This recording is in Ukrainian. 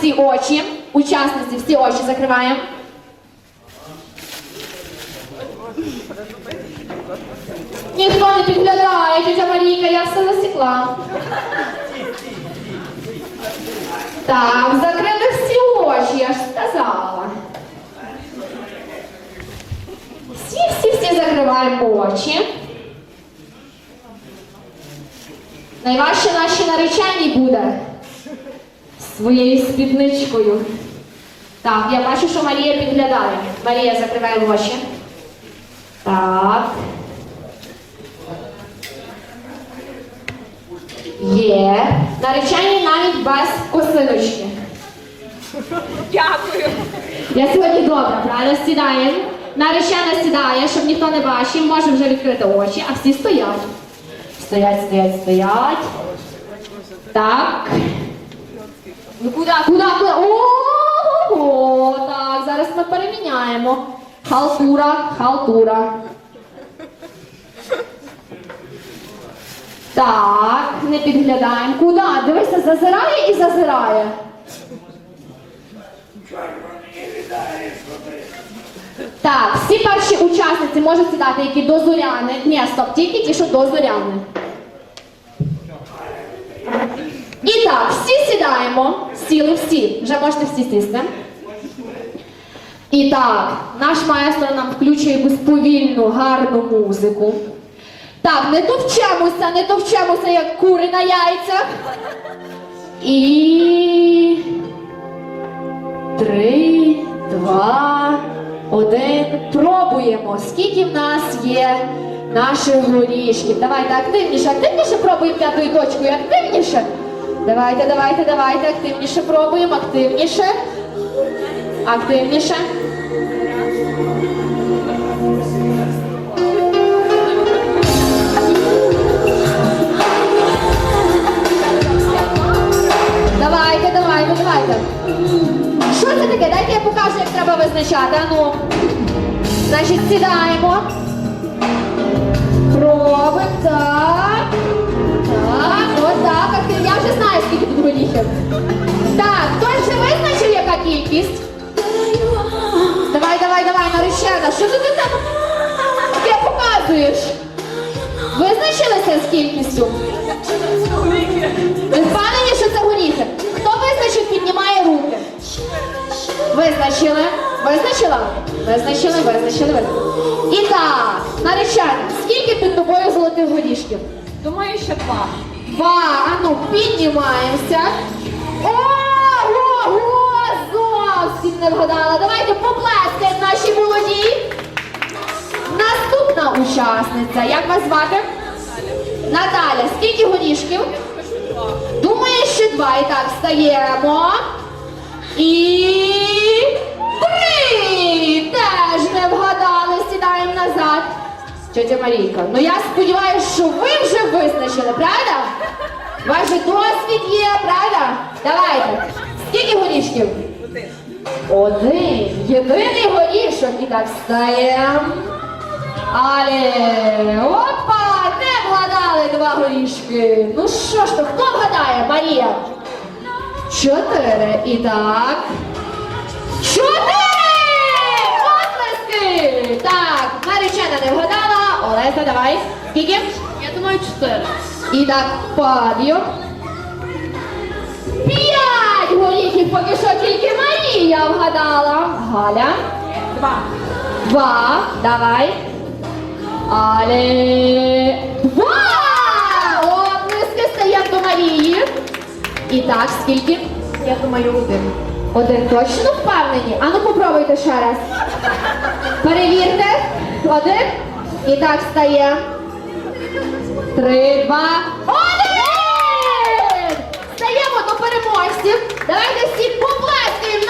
всі очі. Учасниці всі очі закриваємо. Ніхто не підглядає, тетя Марійка, я все засікла. Так, закрили всі очі, я ж сказала. Всі, всі, всі закриваємо очі. Найважче нашій нареченій буде Своєю спідничкою. Так, я бачу, що Марія підглядає. Марія, закривай очі. Так. Є. Наречені навіть без косиночки. Дякую. Я сьогодні добра, правильно? Сідаємо. Наречена сідає, щоб ніхто не бачив, може вже відкрити очі, а всі стоять. Стоять, стоять, стоять. Так. Ну куди, куди, куди? Ого, так, зараз ми переміняємо. Халтура, халтура. Так, не підглядаємо. Куди? Дивися, зазирає і зазирає. Так, всі перші учасниці можуть сідати, які до зоряни. Ні, стоп, тільки ті, що до зоряни. І так, всі сідаємо. Сіли всі. Вже можете всі сісти. І так, наш маестро нам включує якусь повільну, гарну музику. Так, не товчемося, не товчемося, як кури на яйцях. І. Три, два, один. Пробуємо. Скільки в нас є наших горішків? Давайте активніше, активніше пробуємо п'ятою точкою. Активніше. Давайте, давайте, давайте. Активніше пробуємо, активніше. Активніше. Давайте, давайте, давайте. Що це таке? Дайте я покажу, як треба визначати. Ану. Значить, сідаємо. Пробуємо. Так. Так. Актив- Я вже знаю, скільки тут горіхів. Так, хтось вже визначив, яка кількість? Давай, давай, давай, наречена. Що ти там таке показуєш? Визначилися з кількістю? Ви впевнені, що це горіхи? Хто визначив, піднімає руки. Визначили? Визначила? Визначили, визначили, визначили. І так, наречена, скільки під тобою золотих горішків? Думаю, що два. Два, а ну, піднімаємося. Ого, зовсім не вгадала. Давайте поплескаємо нашій молодій. Наступна учасниця. Як вас звати? Наталя, скільки горішків? Думаю, що два. І так, встаємо. І три! Теж не вгадали, сідаємо назад. Тетя Марійка, ну я сподіваюся, що ви вже визначили, правда? Ваш досвід є, правда? Давайте. Скільки горішків? Один. Один. Єдиний горішок. І так встаємо. Але опа! Не вгадали два горішки. Ну що ж то, хто вгадає? Марія? Чотири. І так. Вгадала. Давай. Скільки? Я думаю, чотири. І так, Фабіо. П'ять горіхів, поки що тільки Марія вгадала. Галя. Два. Два. Давай. Але. Два! Оплески стаємо до Марії. І так, скільки? Я думаю, один. Один точно впевнені? Ану попробуйте ще раз. Перевірте. Один. І так стає. Три, два. Один! Стаємо до переможців. Давайте всі поплескаємо